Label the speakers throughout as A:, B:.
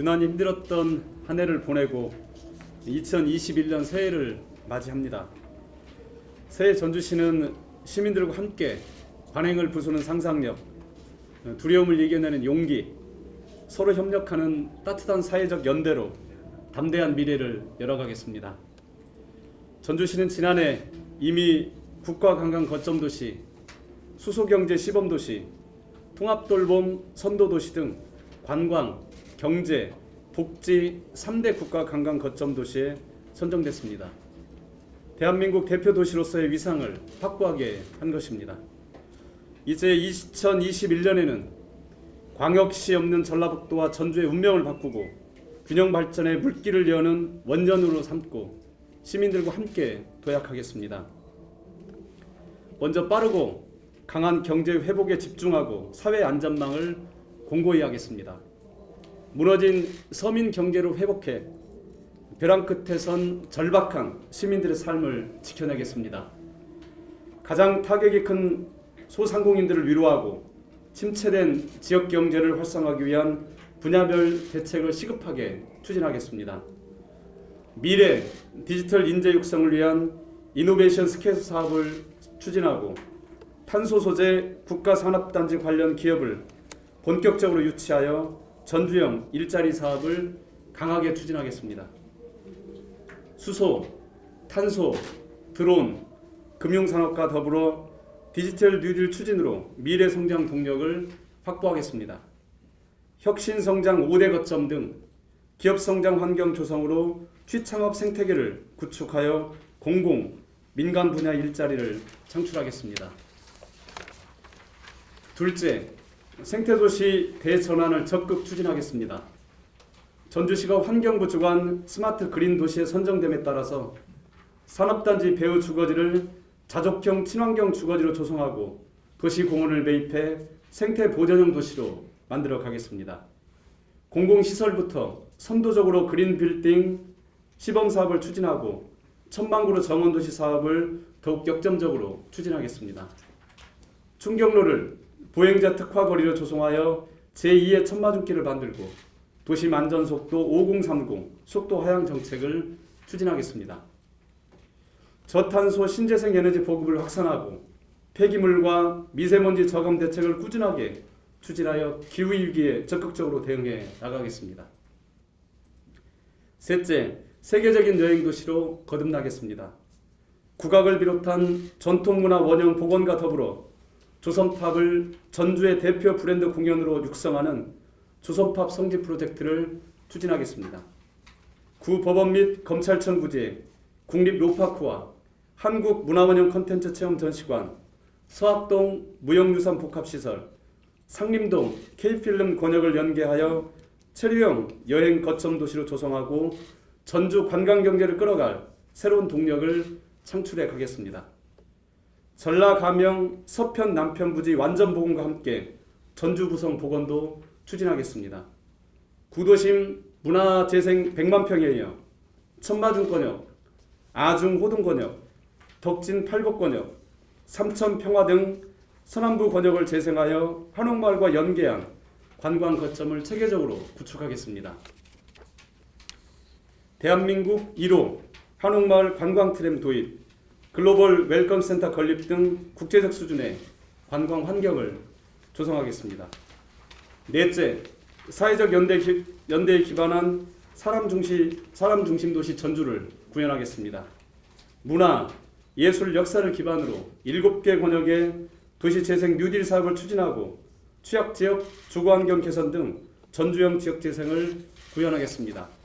A: 유난히 힘들었던 한 해를 보내고 2021년 새해를 맞이합니다. 새해 전주시는 시민들과 함께 관행을 부수는 상상력, 두려움을 이겨내는 용기, 서로 협력하는 따뜻한 사회적 연대로 담대한 미래를 열어가겠습니다. 전주시는 지난해 이미 국가관광 거점 도시, 수소경제 시범 도시, 통합돌봄 선도 도시 등 관광, 경제, 복지 3대 국가 관광 거점 도시에 선정됐습니다. 대한민국 대표 도시로서의 위상을 확고하게 한 것입니다. 이제 2021년에는 광역시 없는 전라북도와 전주의 운명을 바꾸고 균형 발전의 물길을 여는 원전으로 삼고 시민들과 함께 도약하겠습니다. 먼저 빠르고 강한 경제 회복에 집중하고 사회 안전망을 공고히 하겠습니다. 무너진 서민 경제를 회복해 벼랑 끝에 선 절박한 시민들의 삶을 지켜내겠습니다. 가장 타격이 큰 소상공인들을 위로하고 침체된 지역 경제를 활성화하기 위한 분야별 대책을 시급하게 추진하겠습니다. 미래 디지털 인재 육성을 위한 이노베이션 스케일 사업을 추진하고 탄소 소재 국가 산업단지 관련 기업을 본격적으로 유치하여 전주형 일자리 사업을 강하게 추진하겠습니다. 수소, 탄소, 드론, 금융산업과 더불어 디지털 뉴딜 추진으로 미래 성장 동력을 확보하겠습니다. 혁신 성장 5대 거점 등 기업 성장 환경 조성으로 취창업 생태계를 구축하여 공공, 민간 분야 일자리를 창출하겠습니다. 둘째, 생태도시 대전환을 적극 추진하겠습니다. 전주시가 환경부 주관 스마트 그린 도시에 선정됨에 따라서 산업단지 배후 주거지를 자족형 친환경 주거지로 조성하고 도시 공원을 매입해 생태 보전형 도시로 만들어 가겠습니다. 공공시설부터 선도적으로 그린 빌딩 시범 사업을 추진하고 천만구로 정원 도시 사업을 더욱 역점적으로 추진하겠습니다. 충경로를 보행자 특화 거리로 조성하여 제2의 천마중길을 만들고 도시 만전 속도 5030 속도 하향 정책을 추진하겠습니다. 저탄소 신재생 에너지 보급을 확산하고 폐기물과 미세먼지 저감 대책을 꾸준하게 추진하여 기후 위기에 적극적으로 대응해 나가겠습니다. 셋째, 세계적인 여행 도시로 거듭나겠습니다. 국악을 비롯한 전통문화 원형 복원과 더불어 조선팝을 전주의 대표 브랜드 공연으로 육성하는 조선팝 성지 프로젝트를 추진하겠습니다. 구 법원 및 검찰청 부지에 국립 로파크와 한국 문화원형 컨텐츠 체험 전시관, 서학동 무형유산 복합시설, 상림동 K필름 권역을 연계하여 체류형 여행 거점 도시로 조성하고 전주 관광 경제를 끌어갈 새로운 동력을 창출해 가겠습니다. 전라 가명 서편 남편 부지 완전 복원과 함께 전주 부성 복원도 추진하겠습니다. 구도심 문화재생 100만 평에 이어 천마중 권역, 아중 호동 권역, 덕진 팔곡 권역, 삼천 평화 등 서남부 권역을 재생하여 한옥마을과 연계한 관광 거점을 체계적으로 구축하겠습니다. 대한민국 1호 한옥마을 관광 트램 도입, 글로벌 웰컴 센터 건립 등 국제적 수준의 관광 환경을 조성하겠습니다. 넷째, 사회적 연대 기, 연대에 기반한 사람 중심 사람 중심 도시 전주를 구현하겠습니다. 문화, 예술, 역사를 기반으로 7개 권역의 도시 재생 뉴딜 사업을 추진하고 취약 지역 주거 환경 개선 등 전주형 지역 재생을 구현하겠습니다.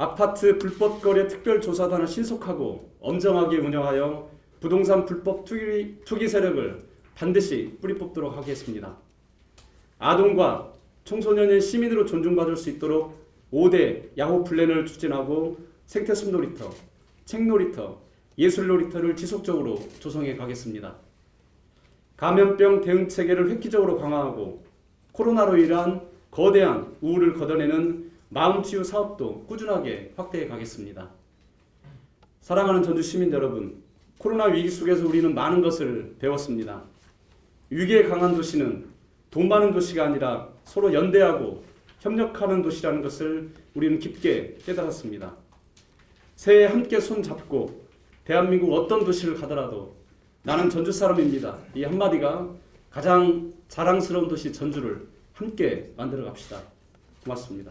A: 아파트 불법 거래 특별 조사단을 신속하고 엄정하게 운영하여 부동산 불법 투기, 투기 세력을 반드시 뿌리 뽑도록 하겠습니다. 아동과 청소년의 시민으로 존중받을 수 있도록 5대 야호 플랜을 추진하고 생태숲 놀이터, 책 놀이터, 예술 놀이터를 지속적으로 조성해 가겠습니다. 감염병 대응 체계를 획기적으로 강화하고 코로나로 인한 거대한 우울을 걷어내는 마음치유 사업도 꾸준하게 확대해 가겠습니다. 사랑하는 전주 시민 여러분, 코로나 위기 속에서 우리는 많은 것을 배웠습니다. 위기에 강한 도시는 돈 많은 도시가 아니라 서로 연대하고 협력하는 도시라는 것을 우리는 깊게 깨달았습니다. 새해 함께 손 잡고 대한민국 어떤 도시를 가더라도 나는 전주 사람입니다. 이 한마디가 가장 자랑스러운 도시 전주를 함께 만들어 갑시다. 고맙습니다.